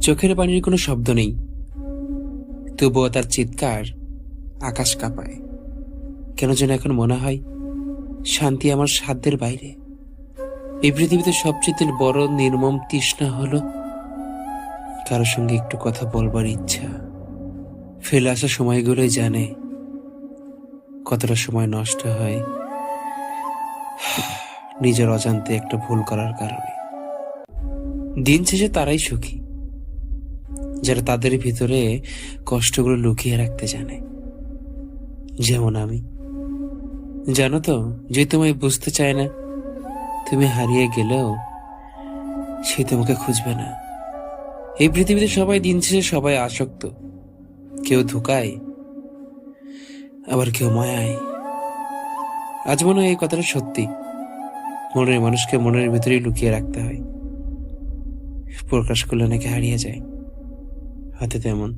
চোখের পানির কোনো শব্দ নেই। তবুও তার চিৎকার আকাশ কাঁপায়। কেন যেন এখন মনে হয়, শান্তি আমার সাধ্যের বাইরে। এই পৃথিবীতে সবচেয়ে বড় নির্মম তৃষ্ণা হলো কারোর সঙ্গে একটু কথা বলবার ইচ্ছা। ফেলে আসা সময়গুলোই জানে কতটা সময় নষ্ট হয়। নিজের অজান্তে একটা ভুল করার কারণে। দিন শেষে তারাই সুখী। যারা তাদের ভিতরে কষ্টগুলো লুকিয়ে রাখতে জানে। যেমন আমি। জানো তো, যে তোমায় বুঝতে চায় না, তুমি হারিয়ে গেলেও সে তোমাকে খুঁজবে না। এই পৃথিবীতে সবাই দিন শেষে সবাই আসক্ত। কেউ ধোকায়, আবার কেউ মায়ায়। আজ মনে হয় এই কথাটা সত্যি। মনের মানুষকে মনের ভিতরেই লুকিয়ে রাখতে হয়। প্রকাশ করলে নাকি হারিয়ে যায়। হাতে তেমন।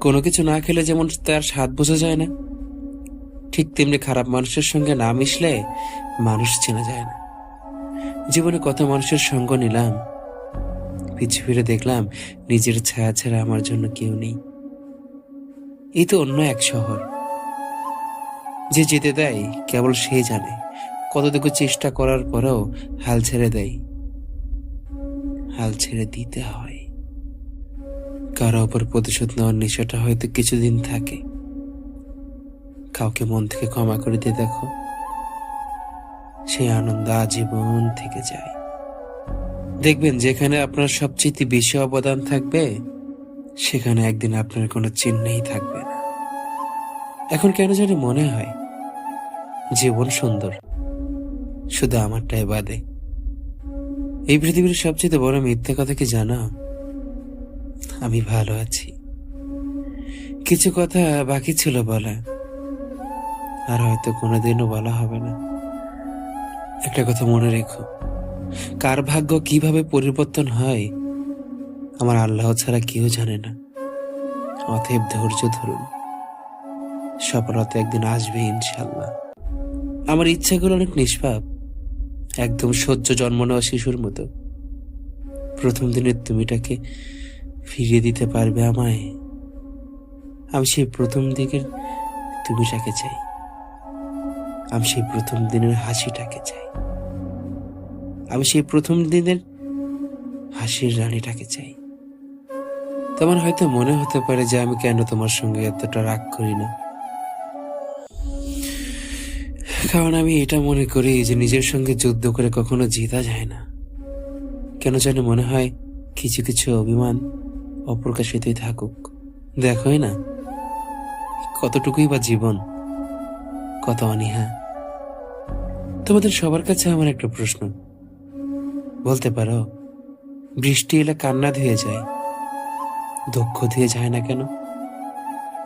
কোনো কিছু না খেলে যেমন তার স্বাদ বোঝা যায় না, ঠিক তেমনি খারাপ মানুষের সঙ্গে না মিশলে মানুষ চেনা যায় না। জীবনে কত মানুষের সঙ্গ নিলাম, পিছু ফিরে দেখলাম নিজের ছায়া ছাড়া আমার জন্য কেউ নেই। এই তো অন্য এক শহর। যে যেতে দেয় কেবল সে জানে, কতটুকু চেষ্টা করার পরেও হাল ছেড়ে দেয়। হাল ছেড়ে দিতে হয়। কারও ওপর প্রতিশোধ নেওয়ার নেশাটা হয়তো কিছুদিন থাকে। কাউকে মন থেকে ক্ষমা করে দিয়ে দেখো, সেই আনন্দ আজীবন থেকে যায়। দেখবেন যেখানে আপনার সবচেয়ে বেশি অবদান থাকবে, সেখানে একদিন আপনার কোনো চিহ্নই থাকবে না। এখন কেন জানি মনে হয়, জীবন সুন্দর, শুধু আমারটাই বাদে। এই পৃথিবীর সবচেয়ে বড় মিথ্যে কথা কি জানো? আমি ভালো আছি। কিছু কথা বাকি ছিল বলা। আর হয়তো কোনোদিনও বলা হবে না। একটা কথা মনে রেখো। কার ভাগ্য কীভাবে পরিবর্তন হয়, আমার আল্লাহ ছাড়া কেউ জানে না। অতএব ধৈর্য ধরুন। সফলতা একদিন আসবে ইনশাল্লাহ আমার ইচ্ছাগুলো অনেক নিষ্পাপ। একদম সহ্য জন্ম নেওয়া শিশুর মতো। প্রথম দিনের তুমিটাকে ফিরিয়ে দিতে পারবে আমায়? আমি সেই প্রথম দিকের তুমিটাকে চাই। আমি সেই প্রথম দিনের হাসিটাকে চাই। আমি সেই প্রথম দিনের হাসির রানীটাকে চাই। তোমার হয়তো মনে হতে পারে যে আমি কেন তোমার সঙ্গে এতটা রাগ করি না। কারণ আমি এটা মনে করি যে নিজের সঙ্গে যুদ্ধ করে কখনো জেতা যায় না। কেন যেন মনে হয় কিছু কিছু অভিমান অপ্রকাশিতই থাকুক। দেখোই না, কতটুকুই বা জীবন, কত অনীহা। তোমাদের সবার কাছে আমার একটা প্রশ্ন। বলতে পারো, বৃষ্টি এলে কান্না ধুয়ে যায়, দুঃখ ধুয়ে যায় না কেন?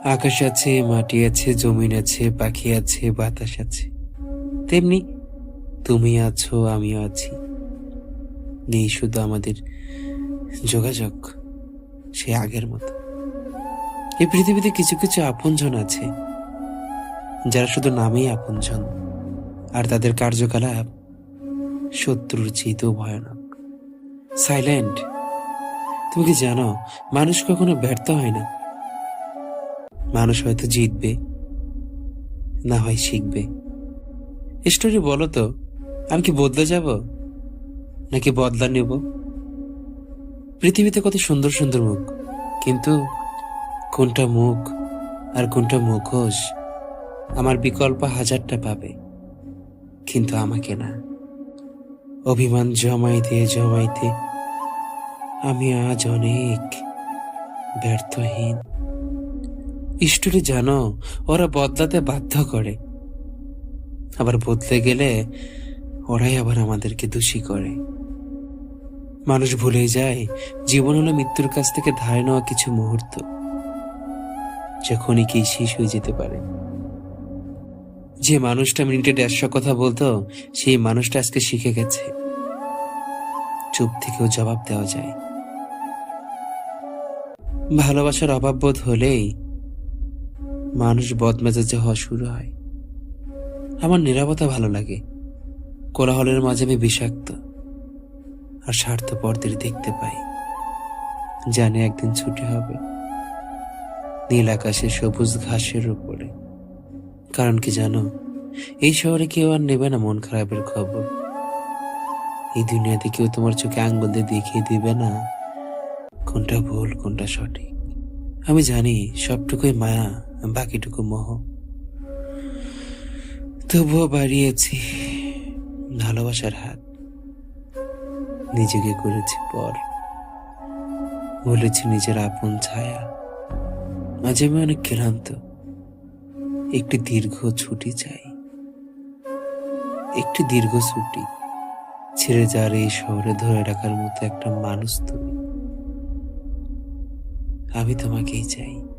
আকাশ আছে, মাটি আছে, জমিন আছে, পাখি আছে, বাতাস আছে। তেমনি তুমি আছো, আমিও আছি। নেই শুধু আমাদের যোগাযোগ। সে আগের মতো। এই পৃথিবীতে কিছু কিছু আপনজন আছে, যারা শুধু নামেই আপনজন, আর তাদের কার্যকলাপ শত্রুর চেয়েতেও ভয়ানক। সাইলেন্ট, তুমি কি জানো, মানুষ কখনো ব্যর্থ হয় না? মানুষ হয়তো জিতবে, না হয় শিখবে। স্টোরি বলো তো, আমি কি বদলে যাব, নাকি বদলা নেব? পৃথিবীতে কত সুন্দর সুন্দর মুখ, কিন্তু কোনটা মুখ আর কোনটা মুখোশ আমার বিকল্প হাজারটা পাবে, কিন্তু আমাকে না। অভিমান জমাইতে জমাইতে আমি আজ অনেক ব্যর্থহীন। স্টোরি জানো, ওরা বদলাতে বাধ্য করে। আবার বদলে গেলে ওরাই আবার আমাদেরকে দোষী করে। মানুষ ভুলে যায়, জীবন হলো মৃত্যুর কাছ থেকে ধারে নেওয়া কিছু মুহূর্ত, যে ক্ষণিকেই শেষ হয়ে যেতে পারে। যে মানুষটা মিনিটে দেড়শো কথা বলতো, সেই মানুষটা আজকে শিখে গেছে। চুপ থেকেও জবাব দেওয়া যায়। ভালোবাসার অভাব বোধ হলেই মানুষ বদমেজাজে হওয়া শুরু হয়। আমার নিরাপত্তা ভালো লাগে। কোলাহলের মাঝে আমি বিষাক্ত। আর স্বার্থপরদের দেখতে পাই। জানে একদিন ছুটি হবে। নীল আকাশে সবুজ ঘাসের উপরে। কারণ কি জানো, এই শহরে কেউ আর নেবে না মন খারাপের খবর। এই দুনিয়াতে কেউ তোমার চোখে আঙ্গুল দিয়ে দেখিয়ে দিবে না কোনটা ভুল, কোনটা সঠিক। আমি জানি সবটুকুই মায়া, বাকিটুকু মোহ। তবুও বাড়িয়েছি ভালোবাসার হাত। নিজেকে করেছি পর। বলেছি নিজের আপন ছায়া। মাঝে আমি অনেক ক্লান্ত। একটি দীর্ঘ ছুটি চাই। একটি দীর্ঘ ছুটি। ছেড়ে যার এই শহরে ধরে রাখার মতো একটা মানুষ তুমি। আমি তোমাকেই চাই।